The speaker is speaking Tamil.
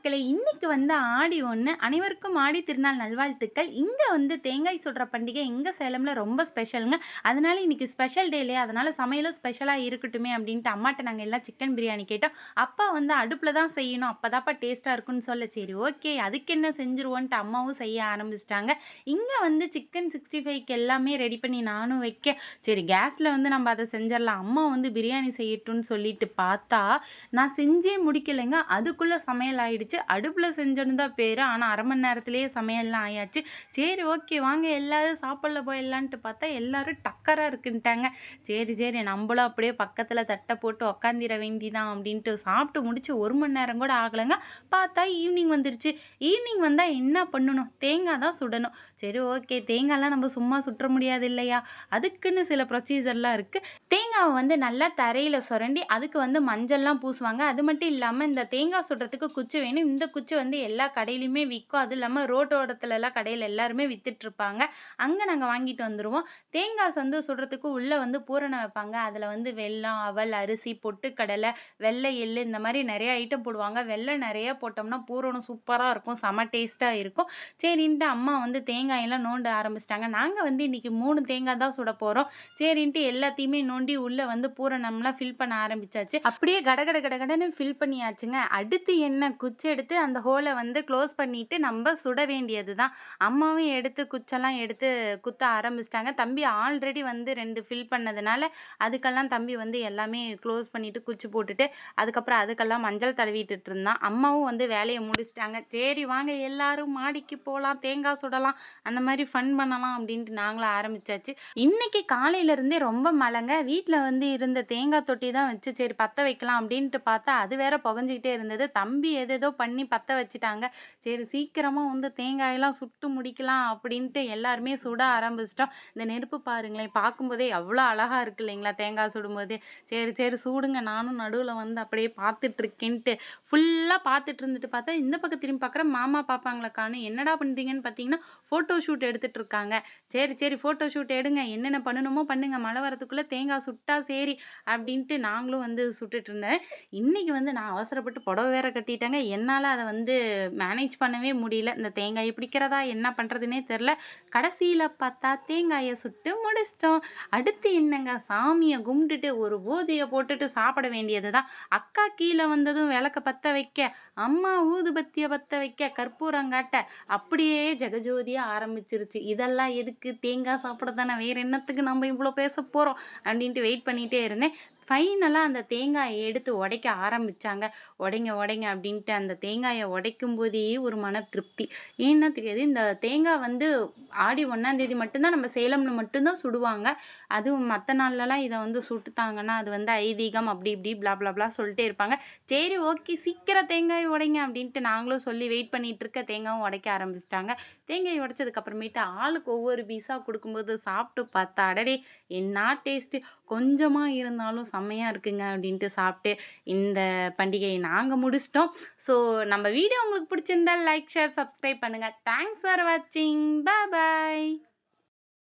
மக்களே இன்னைக்கு வந்து ஆடி ஒன்று அனைவருக்கும் ஆடி திருநாள் நல்வாழ்த்துக்கள். இங்கே வந்து தேங்காய் சுடுற பண்டிகை எங்கள் சேலமில் ரொம்ப ஸ்பெஷலுங்க. அதனால இன்னைக்கு ஸ்பெஷல் டே இல்லையா? அதனால் சமையலும் ஸ்பெஷலாக இருக்கட்டுமே அப்படின்ட்டு அம்மாட்ட நாங்கள் எல்லாம் சிக்கன் பிரியாணி கேட்டோம். அப்பா வந்து அடுப்பில் தான் செய்யணும். அப்போதாப்பா டேஸ்ட்டாக இருக்குன்னு சொல்ல. சரி ஓகே. அதுக்கு என்ன செஞ்சுருவோன்ட்டு அம்மாவும் செய்ய ஆரம்பிச்சிட்டாங்க. இங்கே வந்து சிக்கன் சிக்ஸ்டி ஃபைவ்க்கு எல்லாமே ரெடி பண்ணி நானும் வைக்க சரி கேஸில் வந்து நம்ம அதை செஞ்சிடலாம். அம்மா வந்து பிரியாணி செய்யட்டும்னு சொல்லிட்டு பார்த்தா நான் செஞ்சே முடிக்கலைங்க. அதுக்குள்ளே சமையல் ஆகிடுச்சு ஆயிடுச்சு அடுப்பில் செஞ்சோன்னு தான் பேர். ஆனால் அரை மணி நேரத்துலேயே சமையல்லாம் ஆயாச்சு. சரி ஓகே வாங்க எல்லோரும் சாப்பிடல போயிடலான்ட்டு பார்த்தா எல்லோரும் டக்கராக இருக்குன்ட்டாங்க. சரி சரி நம்மளும் அப்படியே பக்கத்தில் தட்டை போட்டு உக்காந்திர வேண்டிதான் அப்படின்ட்டு சாப்பிட்டு முடிச்சு ஒரு மணி நேரம் கூட ஆகலைங்க. பார்த்தா ஈவினிங் வந்துருச்சு. ஈவினிங் வந்தால் என்ன பண்ணணும்? தேங்காய் தான் சுடணும். சரி ஓகே தேங்காய்லாம் நம்ம சும்மா சுற்ற முடியாது இல்லையா? அதுக்குன்னு சில ப்ரொசீஜர்லாம் இருக்குது தேங்காவை வந்து நல்லா தரையில் சுரண்டி அதுக்கு வந்து மஞ்சள்லாம் பூசுவாங்க. அது மட்டும் இல்லாமல் இந்த தேங்காய் சுடுறதுக்கு குச்சி வேணும். இந்த குச்சி வந்து எல்லா கடையிலையுமே விற்கும் அதுவும் இல்லாமல் ரோட்டோரத்துலலாம் கடையில் எல்லாருமே விற்றுட்ருப்பாங்க அங்கே நாங்கள் வாங்கிட்டு வந்துடுவோம் தேங்காய் வந்து சுடுறதுக்கு உள்ளே வந்து பூரணம் வைப்பாங்க. அதில் வந்து வெல்லம் அவல் அரிசி பொட்டுக்கடலை வெள்ளை எள்ளு இந்த மாதிரி நிறைய ஐட்டம் போடுவாங்க. வெள்ளம் நிறைய போட்டோம்னா பூரணம் சூப்பராக இருக்கும். செம டேஸ்ட்டாக இருக்கும். சரின்ட்டு அம்மா வந்து தேங்காயெல்லாம் நோண்ட ஆரம்பிச்சிட்டாங்க. நாங்கள் வந்து இன்றைக்கி மூணு தேங்காய் தான் சுட போகிறோம் சரின்ட்டு எல்லாத்தையுமே நோண்டி உள்ளே வந்து பூரணம்லாம் ஃபில் பண்ண ஆரம்பிச்சாச்சு. அப்படியே கடகட கடகடன்னு ஃபில் பண்ணியாச்சுங்க. அடுத்து என்ன குச்சி எடுத்து அந்த ஹோலை வந்து க்ளோஸ் பண்ணிவிட்டு நம்ம சுட வேண்டியது தான். அம்மாவும் எடுத்து குச்செல்லாம் எடுத்து குத்த ஆரம்பிச்சிட்டாங்க. தம்பி ஆல்ரெடி வந்து ரெண்டு ஃபில் பண்ணதுனால அதுக்கெல்லாம் தம்பி வந்து எல்லாமே க்ளோஸ் பண்ணிவிட்டு குச்சி போட்டுட்டு அதுக்கப்புறம் அதுக்கெல்லாம் மஞ்சள் தடவிட்டு இருந்தான். அம்மாவும் வந்து வேலையை முடிச்சிட்டாங்க. சரி வாங்க எல்லாரும் மாடிக்கு போகலாம் தேங்காய் சுடலாம் அந்த மாதிரி ஃபன் பண்ணலாம் அப்படின்ட்டு நாங்களும் ஆரம்பிச்சாச்சு. இன்னைக்கு காலையிலேருந்தே ரொம்ப மழைங்க. வீட்டில் வந்து இருந்த தேங்காய் தொட்டி தான் வச்சு சரி பற்ற வைக்கலாம் அப்படின்ட்டு பார்த்தா அது வேற புகஞ்சிக்கிட்டே இருந்தது. தம்பி எதேதோ பண்ணி பற்ற வச்சுட்டாங்க. சரி சீக்கிரமாக வந்து தேங்காயெல்லாம் சுட்டு முடிக்கலாம் அப்படின்ட்டு எல்லாருமே சுட ஆரம்பிச்சிட்டோம். இந்த நெருப்பு பாருங்களேன் பார்க்கும்போதே எவ்வளோ அழகாக இருக்கு இல்லைங்களா தேங்காய் சுடும்போது. சரி சரி சூடுங்க நானும் நடுவில் வந்து அப்படியே பார்த்துட்ருக்கேன்ட்டு. ஃபுல்லாக பார்த்துட்டு இருந்துட்டு பார்த்தா இந்த பக்கம் திரும்பி பார்க்குற மாமா பார்ப்பாங்களா காணும். என்னடா பண்ணுறீங்கன்னு பார்த்தீங்கன்னா ஃபோட்டோ ஷூட் எடுத்துகிட்டு இருக்காங்க சரி சரி ஃபோட்டோ ஷூட் எடுங்க. என்னென்ன பண்ணணுமோ பண்ணுங்க. மழை வரத்துக்குள்ளே தேங்காய் சுட்டா சரி அப்படின்ட்டு நாங்களும் வந்து சுட்டுட்டு இருந்தேன் இன்றைக்கி வந்து நான் அவசரப்பட்டு புடவை வேற கட்டிட்டேங்க. என்ன என்னால் அதை வந்து மேனேஜ் பண்ணவே முடியல. இந்த தேங்காயை பிடிக்கிறதா என்ன பண்ணுறதுனே தெரில. கடைசியில் பார்த்தா தேங்காயை சுட்டு முடிச்சிட்டோம். அடுத்து என்னங்க? சாமியை கும்பிட்டுட்டு ஒரு பூஜையை போட்டுட்டு சாப்பிட வேண்டியது தான் அக்கா கீழே வந்ததும் விளக்க பற்ற வைக்க அம்மா ஊதுபத்தியை பற்ற வைக்க கற்பூரங்காட்ட அப்படியே ஜெகஜோதியாக ஆரம்பிச்சிருச்சு. இதெல்லாம் எதுக்கு? தேங்காய் சாப்பிட தானே வேறு என்னத்துக்கு நம்ம இவ்வளோ பேச போகிறோம் அப்படின்ட்டு வெயிட் பண்ணிகிட்டே இருந்தேன். ஃபைனலாக அந்த தேங்காயை எடுத்து உடைக்க ஆரம்பித்தாங்க உடைங்க உடைங்க அப்படின்ட்டு அந்த தேங்காயை உடைக்கும் போதே ஒரு மன திருப்தி. ஏன்னா தெரியாது இந்த தேங்காய் வந்து ஆடி ஒன்றாந்தேதி மட்டும்தான் நம்ம சேலம்ல மட்டும்தான் சுடுவாங்க. அதுவும் மற்ற நாள்லலாம் இதை வந்து சுட்டுத்தாங்கன்னா அது வந்து ஐதீகம் அப்படி இப்படி பிளா பிளா பிளா சொல்லிட்டே இருப்பாங்க. சரி ஓகே சீக்கிரம் தேங்காய் உடைங்க அப்படின்ட்டு நாங்களும் சொல்லி வெயிட் பண்ணிட்டு இருக்க தேங்காயும் உடைக்க ஆரம்பிச்சிட்டாங்க. தேங்காய் உடைச்சதுக்கப்புறமேட்டு ஆளுக்கு ஒவ்வொரு பீஸாக கொடுக்கும்போது சாப்பிட்டு பார்த்தா அடடே என்ன டேஸ்ட்டு கொஞ்சமாக இருந்தாலும் செம்மையாக இருக்குங்க அப்படின்ட்டு சாப்பிட்டு இந்த பண்டிகையை நாங்கள் முடிச்சிட்டோம். ஸோ நம்ம வீடியோ உங்களுக்கு பிடிச்சிருந்தா லைக் ஷேர் சப்ஸ்கிரைப் பண்ணுங்கள் தேங்க்ஸ் ஃபார் வாட்சிங் பாய்